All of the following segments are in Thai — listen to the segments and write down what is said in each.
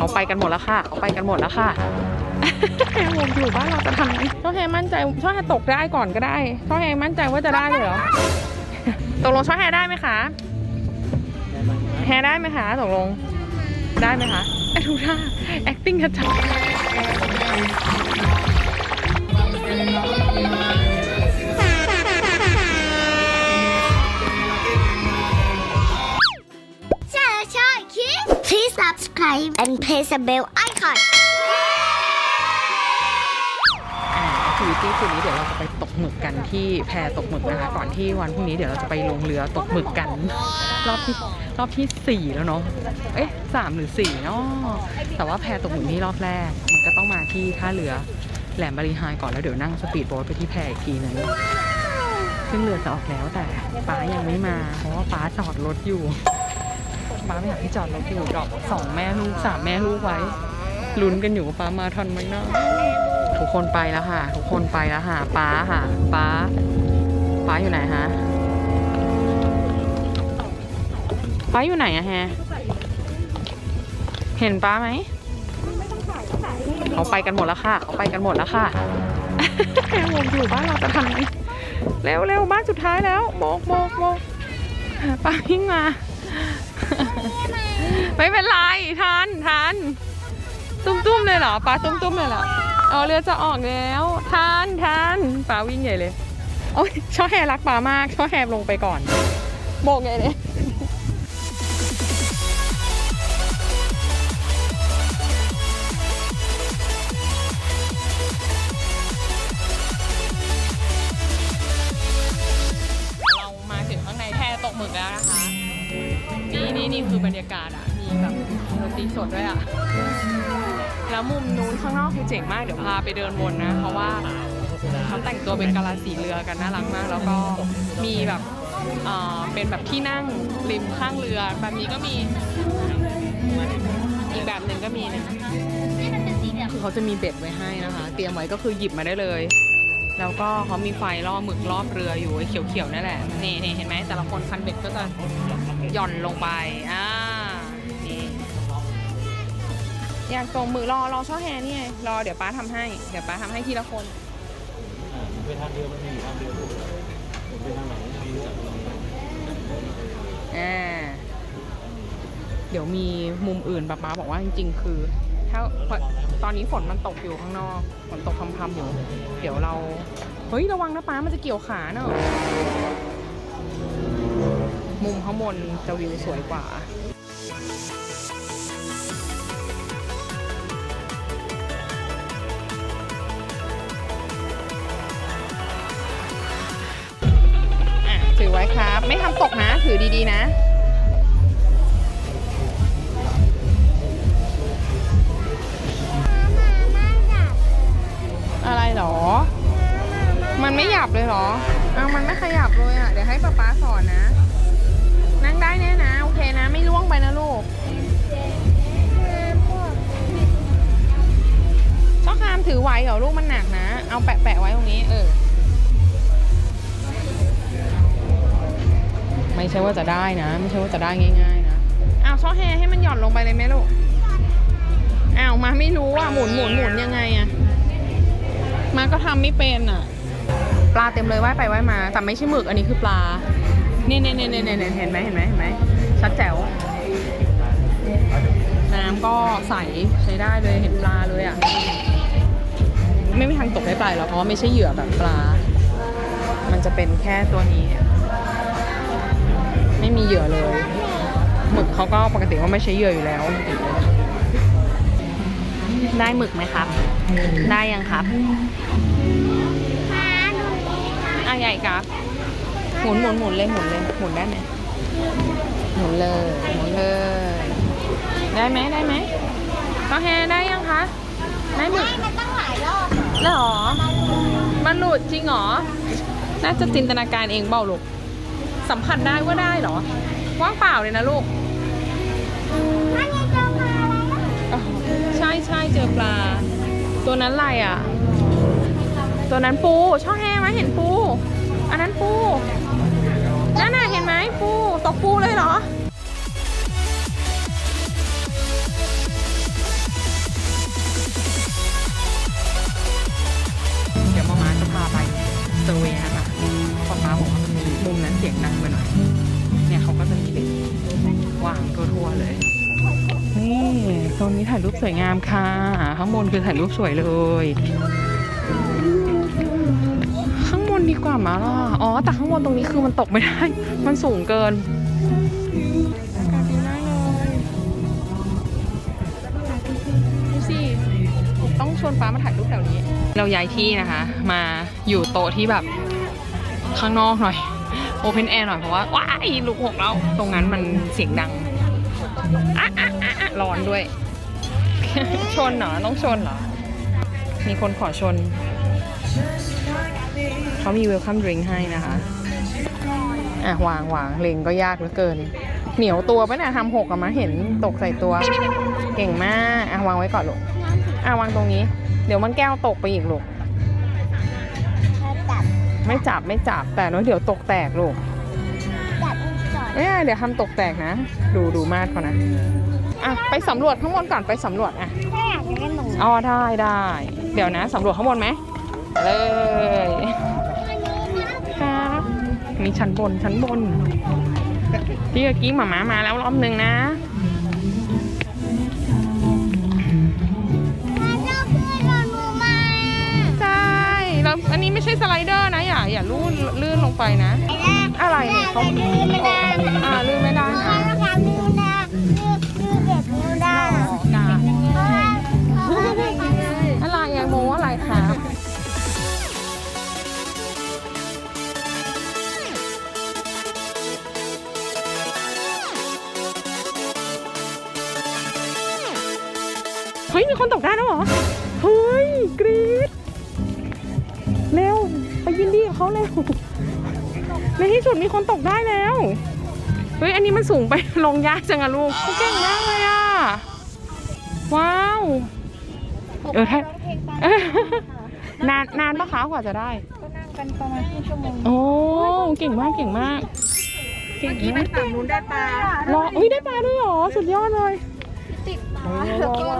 เขาไปกันหมดแล้วค่ะ เขาไปกันหมดแล้วค่ะวงอยู่บ้านเราจะทำไงช่อแฮมั่นใจช่อแฮตกได้ก่อนก็ได้ช่อแฮมั่นใจว่าจะได้เลยเหรอตกลงช่อแฮได้ไหมคะแฮได้ไหมคะตกลงได้ไหมคะไอ้ดูท่า acting กระ subscribe and press the bell icon แอทิวิตี้คืนนี้เดี๋ยวเราจะไปตกหมึกกันที่แพตกหมึกนะคะ ก่อนที่วันพรุ่งนี้เดี๋ยวเราจะไปลงเรือตกหมึกกัน รอบที่รอบที่สี่แล้วเนาะเอ๊ะสามหรือสี่เนาะแต่ว่าแพตกหมึกนี่รอบแรก มันก็ต้องมาที่ท่าเรือแหลมบารีไฮก่อนแล้วเดี๋ยวนั่งสปีดโบ๊ทไปที่แพอีกทีนึงซึ่งเรือจะออกแล้วแต่ป้ายังไม่มา เพราะว่าป้าจอดรถอยู่ ป้าไม่อยากให้จอดรถอยู่ดอกสองแม่ลูกสามแม่ลูกไว้ลุ้นกันอยู่ว่าป้ามาทันไหมนาะทุกคนไปแล้วค่ะ ทุกคนไปแล้วค่ะป้าค่ะป้าป้าอยู่ไหนฮะป้าอยู่ไหนอะแฮะเห็นป้าไหมเขาไปกันหมดแล้วค่ะเขาไปกันหมดแล้วค่ะวงอยู่บ้านเราจะทำไงเร็วเร็วบ้านสุดท้ายแล้วโบกโบกโบกป้าวิ่งมา ไม่เป็นไรทันทันตุ้มๆเลยเหรอปลาตุ้มๆเลยเหรออ๋อเรือจะออกแล้วทานทานปลาวิ่งใหญ่เลยโอ้ยช่อแฮรักปลามากช่อแฮลงไปก่อนโบกใหญ่เลย เจ๋งมากเดี๋ยวพาไปเดินวนนะ เพราะว่าเขาแต่งตัวเป็นกะลาสีเรือกันน่ารักมาก แล้วก็มีแบบเป็นแบบที่นั่งริมข้างเรือ แบบนี้ก็มีอีกแบบหนึ่งก็มีนะคือเขาจะมีเบ็ดไว้ให้นะคะ เตรียมไว้ก็คือหยิบมาได้เลย แล้วก็เขามีไฟล่อหมึกรอบเรืออยู่เขียวๆนั่นแหละนี่นี่เห็นไหมแต่ละคนคันเบ็ดก็จะหย่อนลงไปอ่า อยากส่งมือรอรอช่อแฮนี่ไงรอเดี๋ยวป้าทำให้ เดี๋ยวป้าทำให้ทีละคนไปทางเรือมันมีอยู่ทางเรือถูกผมไปทางไหนไม่รู้จักอ่าเดี๋ยวมีมุมอื่นป้าป้าบอกว่าจริงๆ คือ ถ้าตอนนี้ฝนมันตกอยู่ข้างนอกฝนตกพรำๆอยู่ เดี๋ยวเราเฮ้ยระวังนะป้ามันจะเกี่ยวขาเนอะมุมข้างบนจะวิวสวยกว่า ไว้ครับ ไม่ทำตกนะ ถือดีๆนะ อะไรหรอ มันไม่หยับเลยเหรอเอามันไม่ขยับเลยอะ เดี๋ยวให้ป๊าป๊าสอนนะ นั่งได้แน่นะ โอเคนะ ไม่ล่วงไปนะลูกช่อคามถือไหวเหรอลูกมันหนักนะ เอาแปะแปะๆไว้ตรงนี้ เออ ไม่ใช่ว่าจะได้นะ ไม่ใช่ว่าจะได้ง่ายๆนะอ้าวช่อแฮให้มันหย่อนลงไปเลยไหมลูกอ้าวมาไม่รู้อะหมุนหมุนหมุนยังไงอะมาก็ทำไม่เป็นอะ ปลาเต็มเลยว่ายไปว่ายมา แต่ไม่ใช่หมึกอันนี้คือปลาเนี่ยเนี่ยเนี่ยเนี่ยเนี่ยเห็นไหมเห็นไหมเห็นไหมชัดแจ๋วน้ำก็ใสใช้ได้เลยเห็นปลาเลยอะไม่มีทางตกได้ปลาหรอกเพราะว่าไม่ใช่เหยื่อแบบปลา มันจะเป็นแค่ตัวนี้ ไม่มีเหยื่อเลยหมึกเขาก็ปกติว่าไม่ใช้เหยื่ออยู่แล้ว ได้หมึกไหมครับ ได้ยังครับอะใหญ่ครับหมุนหมุนหมุนเลยหมุนเลยหมุนได้ไหมหมุนเลยหมุนเลย ได้ไหมได้ไหมก็แฮได้ยังคะได้หมึกมันตั้งหลายรอบแล้วเหรอมันหลุดจริงเหรอ น่าจะจินตนาการเองเปล่าลูก สัมผัสได้ว่าได้เหรอ ว่างเปล่าเลยนะลูกใช่ใช่เจอปลา ตัวนั้นอะไรอะ ตัวนั้นปู ช่องแห้งไหมเห็นปู อันนั้นปูนั่นน่ะเห็นไหมปูตกปูเลยเหรอเดี๋ยวมามาจะพาไปเซเวนะคะ มุมนั้นเสียงดังไปหน่อย เนี่ยเขาก็จะมีเด็กวางทั่วๆเลย นี่ตรงนี้ถ่ายรูปสวยงามค่ะ ข้างบนคือถ่ายรูปสวยเลย ข้างบนดีกว่ามาล่ะ อ๋อ แต่ข้างบนตรงนี้คือมันตกไม่ได้ มันสูงเกินต้องชวนฟ้ามาถ่ายรูปแถวนี้ เราย้ายที่นะคะ มาอยู่โต๊ะที่แบบข้างนอกหน่อย โอเพนแอร์หน่อยเพราะว่าว้ายลูกหกแล้ว ตรงนั้นมันเสียงดังอะอะอะอะร้อนด้วย ชนเหรอ ต้องชนเหรอ มีคนขอชน เขามีเวลคัมดริงให้นะคะ อะ วางวางเลงก็ยากเหลือเกิน เหนียวตัวปะเนี่ยทำหกอะมาเห็นตกใส่ตัว เก่งมาก อะ วางไว้ก่อนลูก อะ วางตรงนี้ เดี๋ยวมันแก้วตกไปอีกลูก ไม่จับไม่จับแต่เนอะเดี๋ยวตกแตกลูกจับอีกสอนเอ๊ะเดี๋ยวทำตกแตกนะ ดูดูมาดเขานะอะไปสำรวจข้างบนก่อนไปสำรวจอะถ้าอยากจะเล่นตรงนี้อ๋อได้ได้เดี๋ยวนะสำรวจข้างบนไหมเลยครับมีชั้นบนชั้นบนพี่กบกี้หมาม้ามาแล้วรอบหนึ่งนะ ไปนะไอ้แรกอะไรเนี่ยเขาเขาดื้อไม่ได้อ่าลื่นไม่ได้เขานะอดื้อเด็กนิ้วได้อ๋อกาเพราะว่าเพราะว่าไม่ทำเลยอะไรยังโมอะไรครับเฮ้ย มีคนตกได้แล้วเหรอ เฮ้ย กรี๊ด เร็ว ไปยินดีกับเขาเร็ว ในที่สุดมีคนตกได้แล้ว เฮ้ย อันนี้มันสูงไปลงยากจังอะลูกเขาเก่งมากเลยอะว้าว เออถ้านานนานปะคะกว่าจะได้ ก็นั่งกันประมาณครึ่งชั่วโมง โอ้เก่งมากเก่งมาก เก่งมากฝั่งนู้นได้ปลารออุ้ยได้ปลาด้วยเหรอ สุดยอดเลย ติดปลาแล้วก็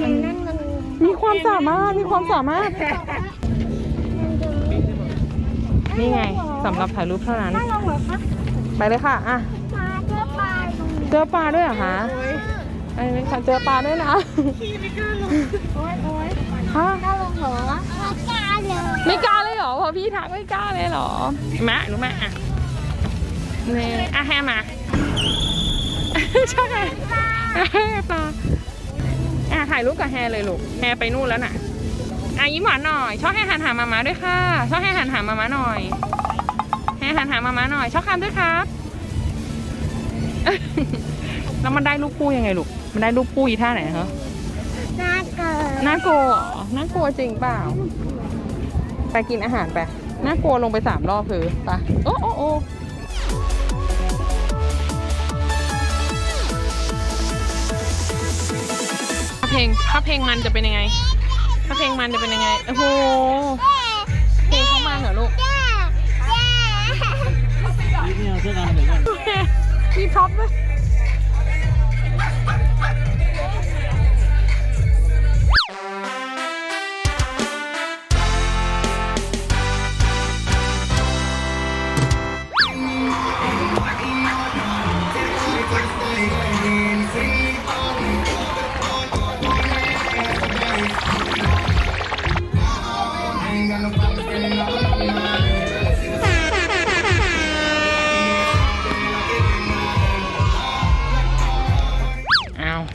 มันนั่นมันมีความสามารถ มีความสามารถ นี่ไงสำหรับถ่ายรูปเท่านั้น นั่งลงเหรอคะไปเลยค่ะอะปลาเจอปลาตรงนี้เจอปลาด้วยเหรอคะไอ้นี่ค่ะเจอปลาด้วยนะโอ๊ยโอ๊ยฮะน่าลงเหรอไม่กล้าเลยไม่กล้าเลยเหรอพอพี่ทักไม่กล้าเลยเหรอมาหนูมาอะนี่อะแฮมาใช่ปลาอะถ่ายรูปกับแฮเลยลูกแฮไปนู่นแล้วน่ะ อะยิ้มหวานหน่อย ชอบแฮหันหามามาด้วยค่ะ ชอบแฮหันหามามาหน่อยแฮหันหามามาหน่อย ชอบคำด้วยครับ แล้วมันได้รูปคู่ยังไงลูก มันได้รูปคู่อีท่าไหนเหรอน่าเกินน่ากลัวเหรอน่ากลัวจริงเปล่า ไปกินอาหารไป น่ากลัวลงไปสามรอบคือไปโอ้โอ้โอ้ถ้าเพลงถ้าเพลงมันจะเป็นยังไง ถ้าเพลงมันจะเป็นยังไง โอ้โห เพลงเขามันเหรอลูกแย่แย่นี่ไม่เอาเสื้อดำเดี๋ยวก่อนมีท็อปด้วย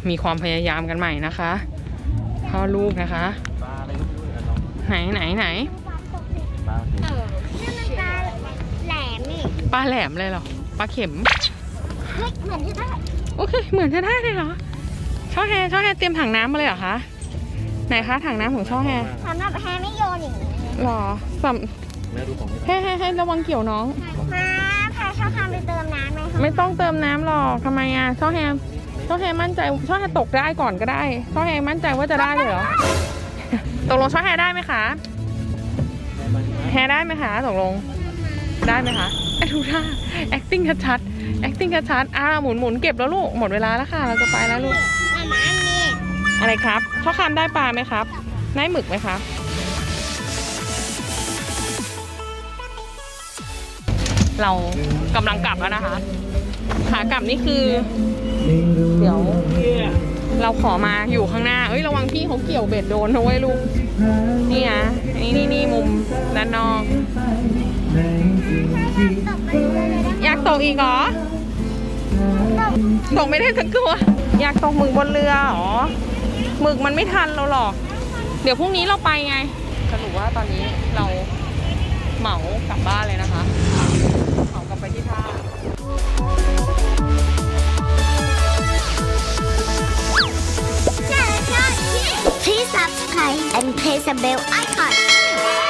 มีความพยายามกันใหม่นะคะพ่อลูกนะคะ ปลาอะไรก็ไม่รู้เดี๋ยวลองไหนไหนไหนปลาเข็มนี่มันปลาแหลมนี่ปลาแหลมเลยเหรอปลาเข็มเฮ้ยเหมือนที่าโอเคเหมือนจะได้เลยเหรอช่อแฮช่อแฮเตรียมถังน้ำมาเลยเหรอคะไหนคะถังน้ำของช่อแฮสำหรับแฮไม่โยนอย่างนี้หรอสแม่ดูของไม่ำให้ให้ให้ระวังเกี่ยวน้อง มาพาชอบทำไปเติมน้ำไหมคะไม่ต้องเติมน้ำหรอกทำไมอะช่อแฮ ช่อแฮมั่นใจช่อแฮตกได้ก่อนก็ได้ช่อแฮมั่นใจว่าจะได้เลยเหรอตกลงช่อแฮได้ไหมคะแม่มาดีไหมแฮได้ไหมคะตกลงได้ไหมคะไอ้ดูท่า acting ชัดๆ acting ชัดๆอ่าหมุนหมุนเก็บแล้วลูกหมดเวลาแล้วค่ะ เราจะไปแล้วลูกมามาอันนี้อะไรครับช่อคามได้ปลาไหมครับได้หมึกไหมครับเรากำลังกลับแล้วนะคะ ขากลับนี่คือ เดี๋ยว เราขอมาอยู่ข้างหน้า เอ้ยระวังพี่เขาเกี่ยวเบ็ดโดนนะเว้ยลูก นี่นะนี่นี่นี่มุมด้านนอก อยากตกอีกเหรอ ตกไม่ได้สักตัว อยากตกหมึกบนเรือเหรอ หมึกมันไม่ทันเราหรอก เดี๋ยวพรุ่งนี้เราไปไง สรุปว่าตอนนี้เราเหมากลับบ้านเลยนะคะ เหมากลับไปที่ท่า Please subscribe and press the bell icon.